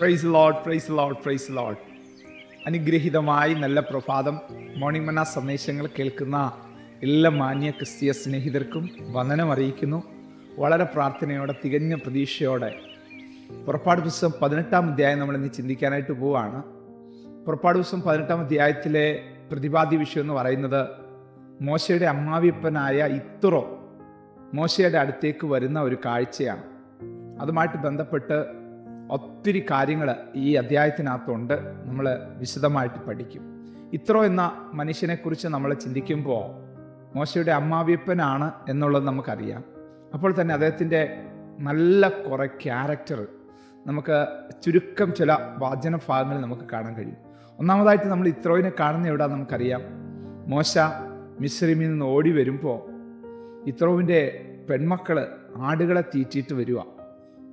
Praise lord praise lord praise lord അനുഗ്രഹീതമായി നല്ല പ്രഭാതം morning മന സന്ദേശങ്ങൾ കേൾക്കുന്ന എല്ലാ മാന്യ ക്രിസ്തീയ സ്നേഹിതർക്കും വന്ദനം അറിയിക്കുന്നു. വളരെ പ്രാർത്ഥനയോടെ തികഞ്ഞ പ്രതീക്ഷയോടെ. പുറപ്പാട് പുസ്തകം പതിനെട്ടാം അധ്യായം നമ്മൾ ഇന്ന് ചിന്തിക്കാനായിട്ട് പോവുകയാണ്. പുറപ്പാട് പുസ്തകം പതിനെട്ടാം അധ്യായത്തിലെ പ്രതിപാദ്യ വിഷയം എന്ന് പറയുന്നത് മോശയുടെ അമ്മാവിയപ്പനായ ഇത്തുറോ മോശയുടെ അടുത്തേക്ക് വരുന്ന ഒരു കാഴ്ചയാണ്. അതുമായിട്ട് ബന്ധപ്പെട്ട് ഒത്തിരി കാര്യങ്ങൾ ഈ അധ്യായത്തിനകത്തുണ്ട്. നമ്മൾ വിശദമായിട്ട് പഠിക്കും. ഇത്രോ എന്ന മനുഷ്യനെക്കുറിച്ച് നമ്മൾ ചിന്തിക്കുമ്പോൾ മോശയുടെ അമ്മാവിയപ്പനാണ് എന്നുള്ളത് നമുക്കറിയാം. അപ്പോൾ തന്നെ അദ്ദേഹത്തിന്റെ നല്ല കുറേ ക്യാരക്ടർ നമുക്ക് ചുരുക്കം ചില വാചന ഭാഗങ്ങൾ നമുക്ക് കാണാൻ കഴിയും. ഒന്നാമതായിട്ട് നമ്മൾ ഇത്രോയിനെ കാണുന്ന എവിടെ നമുക്കറിയാം. മോശ മിശ്രിമിൽ നിന്ന് ഓടി വരുമ്പോൾ ഇത്രോവിന്റെ പെൺമക്കൾ ആടുകളെ തീറ്റിയിട്ട് വരിക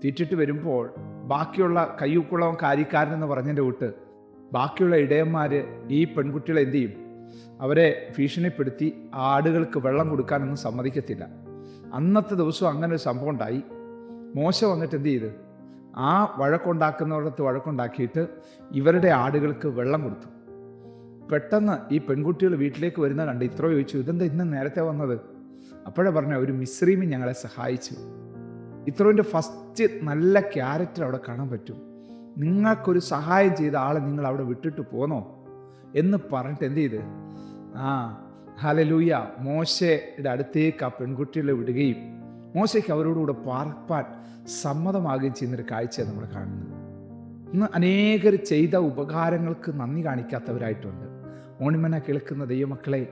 തീറ്റിട്ട് വരുമ്പോൾ ബാക്കിയുള്ള കയ്യൂക്കുളവും കാര്യക്കാരനെന്ന് പറഞ്ഞതിന്റെ വിട്ട് ബാക്കിയുള്ള ഇടയന്മാർ ഈ പെൺകുട്ടികളെ എന്ത് ചെയ്യും? അവരെ ഭീഷണിപ്പെടുത്തി ആടുകൾക്ക് വെള്ളം കൊടുക്കാനൊന്നും സമ്മതിക്കത്തില്ല. അന്നത്തെ ദിവസം അങ്ങനെ ഒരു സംഭവം ഉണ്ടായി. മോശ വന്നിട്ട് എന്ത് ചെയ്ത്? ആ വഴക്കുണ്ടാക്കുന്നവരുടെ വഴക്കുണ്ടാക്കിയിട്ട് ഇവരുടെ ആടുകൾക്ക് വെള്ളം കൊടുത്തു. പെട്ടെന്ന് ഈ പെൺകുട്ടികൾ വീട്ടിലേക്ക് വരുന്ന കണ്ട് ഇത്ര ചോദിച്ചു ഇതെന്താ ഇന്ന് നേരത്തെ വന്നത്? അപ്പോഴേ പറഞ്ഞ ഒരു മിശ്രീമി ഞങ്ങളെ സഹായിച്ചു. ഇത്രോന്റെ ഫസ്റ്റ് നല്ല ക്യാരക്ടർ അവിടെ കാണാൻ പറ്റും. നിങ്ങൾക്കൊരു സഹായം ചെയ്ത ആളെ നിങ്ങൾ അവിടെ വിട്ടിട്ട് പോന്നോ? എന്ന് പറഞ്ഞിട്ട് എന്ത് ചെയ്ത്? ആ ഹലലൂയ മോശയുടെ അടുത്തേക്ക് ആ പെൺകുട്ടികളെ വിടുകയും മോശയ്ക്ക് അവരോടുകൂടെ പാർപ്പാൻ സമ്മതമാകുകയും ചെയ്യുന്നൊരു കാഴ്ചയാണ് നമ്മൾ കാണുന്നത്. ഇന്ന് അനേകർ ചെയ്ത ഉപകാരങ്ങൾക്ക് നന്ദി കാണിക്കാത്തവരായിട്ടുണ്ട്. ഓണിമന കേൾക്കുന്ന ദൈവമക്കളെ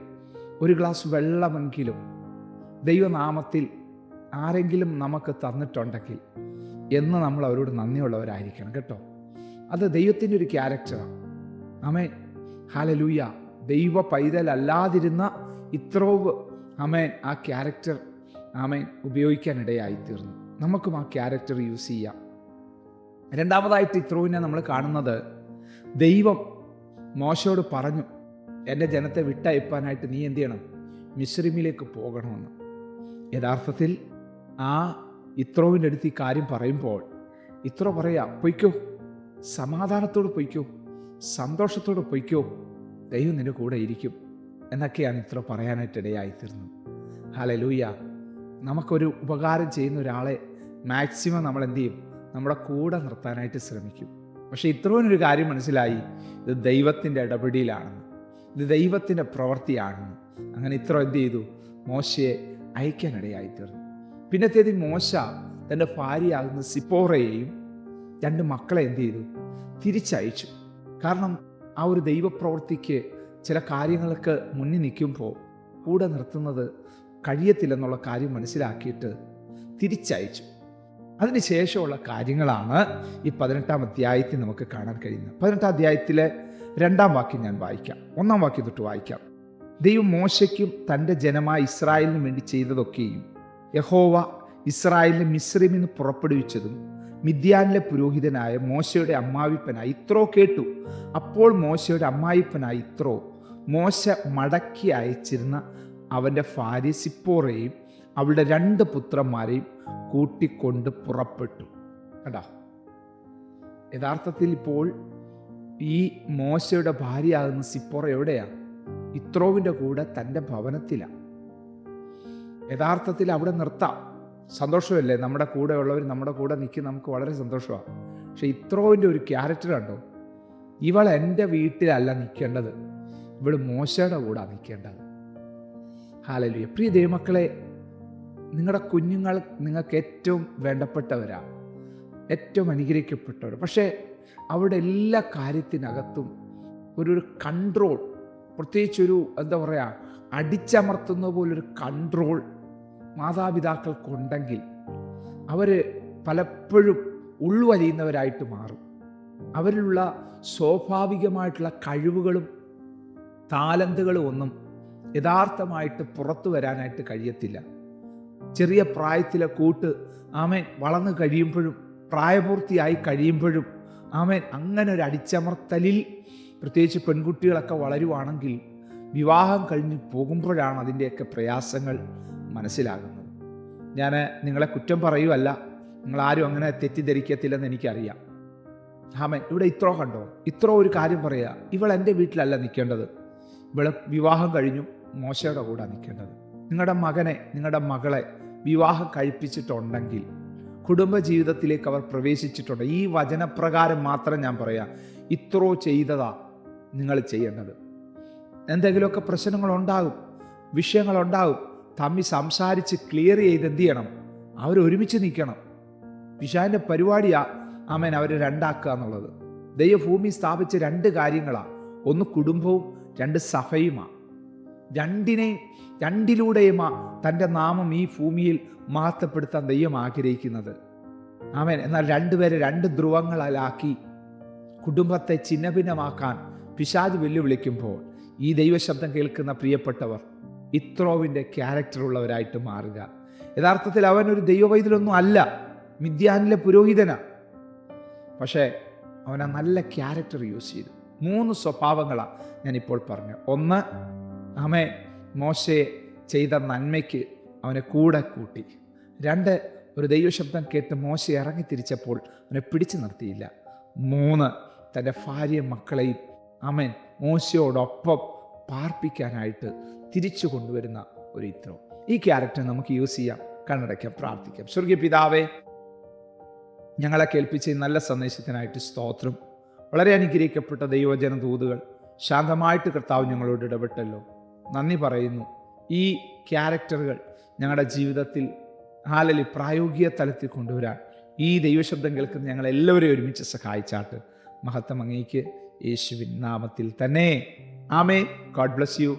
ഒരു ഗ്ലാസ് വെള്ളമെങ്കിലും ദൈവനാമത്തിൽ ആരെങ്കിലും നമുക്ക് തന്നിട്ടുണ്ടെങ്കിൽ എന്ന് നമ്മൾ അവരോട് നന്ദിയുള്ളവരായിരിക്കണം കേട്ടോ. അത് ദൈവത്തിന്റെ ഒരു ക്യാരക്ടറാണ് അമേൻ ഹാലലൂയ ദൈവ പൈതലല്ലാതിരുന്ന ഇത്രോവ് അമേൻ ആ ക്യാരക്ടർ ആമേൻ ഉപയോഗിക്കാനിടയായി തീർന്നു. നമുക്കും ആ ക്യാരക്ടർ യൂസ് ചെയ്യാം. രണ്ടാമതായിട്ട് ഇത്രോവിനെ നമ്മൾ കാണുന്നത് ദൈവം മോശയോട് പറഞ്ഞു എന്റെ ജനത്തെ വിട്ടയപ്പാനായിട്ട് നീ എന്ത് ചെയ്യണം? മിശ്രിമിലേക്ക് പോകണമെന്ന്. യഥാർത്ഥത്തിൽ ആ ഇത്രോവിന്റെ അടുത്ത് ഈ കാര്യം പറയുമ്പോൾ ഇത്ര പറയാ പൊയ്ക്കോ സമാധാനത്തോട് പൊയ്ക്കോ സന്തോഷത്തോട് പൊയ്ക്കോ ദൈവം നിന്റെ കൂടെ ഇരിക്കും എന്നൊക്കെയാണ് ഇത്ര പറയാനായിട്ടിടയായിത്തീർന്നത് ഹല ഹാലെ ലൂയ നമുക്കൊരു ഉപകാരം ചെയ്യുന്ന ഒരാളെ മാക്സിമം നമ്മൾ എന്ത് ചെയ്യും? നമ്മുടെ കൂടെ നിർത്താനായിട്ട് ശ്രമിക്കും. പക്ഷേ ഇത്രയൊരു കാര്യം മനസ്സിലായി. ഇത് ദൈവത്തിന്റെ ഇടപെടിയിലാണെന്ന് ഇത് ദൈവത്തിന്റെ പ്രവൃത്തിയാണെന്ന്. അങ്ങനെ ഇത്ര എന്ത് ചെയ്തു? മോശയെ അയക്കാനിടയായി തീർന്നു പിന്നത്തേത് മോശ തന്റെ ഭാര്യയാകുന്ന സിപ്പോറയെയും രണ്ട് മക്കളെ എന്ത് ചെയ്തു? തിരിച്ചയച്ചു. കാരണം ആ ഒരു ദൈവപ്രവൃത്തിക്ക് ചില കാര്യങ്ങൾക്ക് മുന്നിൽ നിൽക്കുമ്പോൾ കൂടെ നിർത്തുന്നത് കഴിയത്തില്ലെന്നുള്ള കാര്യം മനസ്സിലാക്കിയിട്ട് തിരിച്ചയച്ചു. അതിനുശേഷമുള്ള കാര്യങ്ങളാണ് ഈ പതിനെട്ടാം അധ്യായത്തിൽ നമുക്ക് കാണാൻ കഴിയുന്നത്. പതിനെട്ടാം അധ്യായത്തിലെ രണ്ടാം വാക്യം ഞാൻ വായിക്കാം. ഒന്നാം വാക്യം തൊട്ട് വായിക്കാം. ദൈവം മോശയ്ക്കും തന്റെ ജനമായ ഇസ്രായേലിനും വേണ്ടി ചെയ്തതൊക്കെയും യഹോവ ഇസ്രായേലിനെ മിശ്രിമിൽ നിന്ന് പുറപ്പെടുവിച്ചതും മിദ്യാനിലെ പുരോഹിതനായ മോശയുടെ അമ്മാവിപ്പനായി ഇത്രോ കേട്ടു. അപ്പോൾ മോശയുടെ അമ്മായിപ്പനായി ഇത്രോ മോശ മടക്കി അയച്ചിരുന്ന അവന്റെ ഭാര്യ അവളുടെ രണ്ട് പുത്രന്മാരെയും കൂട്ടിക്കൊണ്ട് പുറപ്പെട്ടു. കണ്ടോ? യഥാർത്ഥത്തിൽ ഇപ്പോൾ ഈ മോശയുടെ ഭാര്യയാകുന്ന സിപ്പോറ എവിടെയാണ് ഇത്രോവിന്റെ കൂടെ തന്റെ ഭവനത്തിലാണ് യഥാർത്ഥത്തിൽ അവിടെ നിർത്താം. സന്തോഷമല്ലേ? നമ്മുടെ കൂടെ ഉള്ളവർ നമ്മുടെ കൂടെ നിൽക്കും നമുക്ക് വളരെ സന്തോഷമാണ്. പക്ഷെ ഇത്രോവിന്റെ ഒരു ക്യാരക്ടർ കണ്ടോ? ഇവൾ എന്റെ വീട്ടിലല്ല നിൽക്കേണ്ടത്. ഇവൾ മോശയുടെ കൂടെ നിൽക്കേണ്ടത്. ഹാലലു പ്രിയ ദൈവമക്കളെ നിങ്ങളുടെ കുഞ്ഞുങ്ങൾ നിങ്ങൾക്ക് ഏറ്റവും വേണ്ടപ്പെട്ടവരാ. ഏറ്റവും അനുഗ്രഹിക്കപ്പെട്ടവർ പക്ഷേ അവരുടെ എല്ലാ കാര്യത്തിനകത്തും ഒരു ഒരു കൺട്രോൾ പ്രത്യേകിച്ചൊരു എന്താ പറയുക അടിച്ചമർത്തുന്ന പോലൊരു കൺട്രോൾ മാതാപിതാക്കൾക്കുണ്ടെങ്കിൽ അവർ പലപ്പോഴും ഉൾവലിയുന്നവരായിട്ട് മാറും. അവരിലുള്ള സ്വാഭാവികമായിട്ടുള്ള കഴിവുകളും താലന്തുകളും ഒന്നും യഥാർത്ഥമായിട്ട് പുറത്തു വരാനായിട്ട് കഴിയത്തില്ല. ചെറിയ പ്രായത്തിലെ കൂട്ട് ആമേൻ വളർന്നു കഴിയുമ്പോഴും പ്രായപൂർത്തിയായി കഴിയുമ്പോഴും ആമേൻ അങ്ങനെ ഒരു അടിച്ചമർത്തലിൽ പ്രത്യേകിച്ച് പെൺകുട്ടികളൊക്കെ വളരുവാണെങ്കിൽ വിവാഹം കഴിഞ്ഞ് പോകുമ്പോഴാണ് അതിന്റെയൊക്കെ പ്രയാസങ്ങൾ മനസ്സിലാകുന്നത്. ഞാൻ നിങ്ങളെ കുറ്റം പറയുമല്ല നിങ്ങളാരും അങ്ങനെ തെറ്റിദ്ധരിക്കത്തില്ലെന്ന് എനിക്കറിയാം. ഹാമൻ ഇവിടെ ഇത്രോ കണ്ടോ? ഇത്രോ ഒരു കാര്യം പറയുക ഇവൾ എന്റെ വീട്ടിലല്ല നിൽക്കേണ്ടത്. ഇവൾ വിവാഹം കഴിഞ്ഞു മോശയുടെ കൂടെ നിൽക്കേണ്ടത്. നിങ്ങളുടെ മകനെ നിങ്ങളുടെ മകളെ വിവാഹം കഴിപ്പിച്ചിട്ടുണ്ടെങ്കിൽ കുടുംബ ജീവിതത്തിലേക്ക് അവർ പ്രവേശിച്ചിട്ടുണ്ട്. ഈ വചനപ്രകാരം മാത്രം ഞാൻ പറയാം. ഇത്രോ ചെയ്തതാ നിങ്ങൾ ചെയ്യേണ്ടത്. എന്തെങ്കിലുമൊക്കെ പ്രശ്നങ്ങളുണ്ടാകും വിഷയങ്ങളുണ്ടാകും. തമ്മി സംസാരിച്ച് ക്ലിയർ ചെയ്ത് എന്ത് ചെയ്യണം? അവർ ഒരുമിച്ച് നിൽക്കണം. പിശാന്റെ പരിപാടിയാ ആമേൻ അവരെ രണ്ടാക്കുക എന്നുള്ളത്. ദൈവഭൂമി സ്ഥാപിച്ച രണ്ട് കാര്യങ്ങളാണ് ഒന്ന് കുടുംബവും രണ്ട് സഭയുമാ. രണ്ടിനെയും രണ്ടിലൂടെയുമാ തന്റെ നാമം ഈ ഭൂമിയിൽ മഹത്വപ്പെടുത്താൻ ദൈവം ആഗ്രഹിക്കുന്നത്. ആമേൻ. എന്നാൽ രണ്ടുപേരെ രണ്ട് ധ്രുവങ്ങളാക്കി കുടുംബത്തെ ഛിന്നഭിന്നമാക്കാൻ പിശാജ് വെല്ലുവിളിക്കുമ്പോൾ ഈ ദൈവശബ്ദം കേൾക്കുന്ന പ്രിയപ്പെട്ടവർ ഇത്രോവിന്റെ ക്യാരക്ടറുള്ളവരായിട്ട് മാറുക. യഥാർത്ഥത്തിൽ അവൻ ഒരു ദൈവവൈദ്യനൊന്നും അല്ല. മിഥ്യാനിലെ പുരോഹിതനാ. പക്ഷേ അവൻ ആ നല്ല ക്യാരക്ടർ യൂസ് ചെയ്തു. മൂന്ന് സ്വഭാവങ്ങളാണ് ഞാനിപ്പോൾ പറഞ്ഞു ഒന്ന് ആമേ മോശയെ ചെയ്ത നന്മയ്ക്ക് അവനെ കൂടെ കൂട്ടി. രണ്ട് ഒരു ദൈവശബ്ദം കേട്ട് മോശ ഇറങ്ങി തിരിച്ചപ്പോൾ അവനെ പിടിച്ചു നിർത്തിയില്ല. മൂന്ന് തന്റെ ഭാര്യ മക്കളെയും അമ്മൻ മോശയോടൊപ്പം പാർപ്പിക്കാനായിട്ട് തിരിച്ചു കൊണ്ടുവരുന്ന ഒരു ഇത്രം. ഈ ക്യാരക്ടർ നമുക്ക് യൂസ് ചെയ്യാം കണ്ണടയ്ക്കാം പ്രാർത്ഥിക്കാം. സ്വർഗീയ പിതാവേ ഞങ്ങളെ കേൾപ്പിച്ച നല്ല സന്ദേശത്തിനായിട്ട് സ്തോത്രം. വളരെ അനുഗ്രഹിക്കപ്പെട്ട ദൈവജന ദൂതുകൾ ശാന്തമായിട്ട് കർത്താവ് ഞങ്ങളോട് ഇടപെട്ടല്ലോ. നന്ദി പറയുന്നു. ഈ ക്യാരക്ടറുകൾ ഞങ്ങളുടെ ജീവിതത്തിൽ ഹാലലി പ്രായോഗിക തലത്തിൽ കൊണ്ടുവരാൻ ഈ ദൈവശബ്ദം കേൾക്കുന്ന ഞങ്ങളെല്ലാവരെയും ഒരുമിച്ച് സഹായിച്ചാട്ട് മഹത്വം അങ്ങേക്ക് യേശുവിൻ നാമത്തിൽ തന്നെ. ആമേ ഗോഡ് ബ്ലസ് യു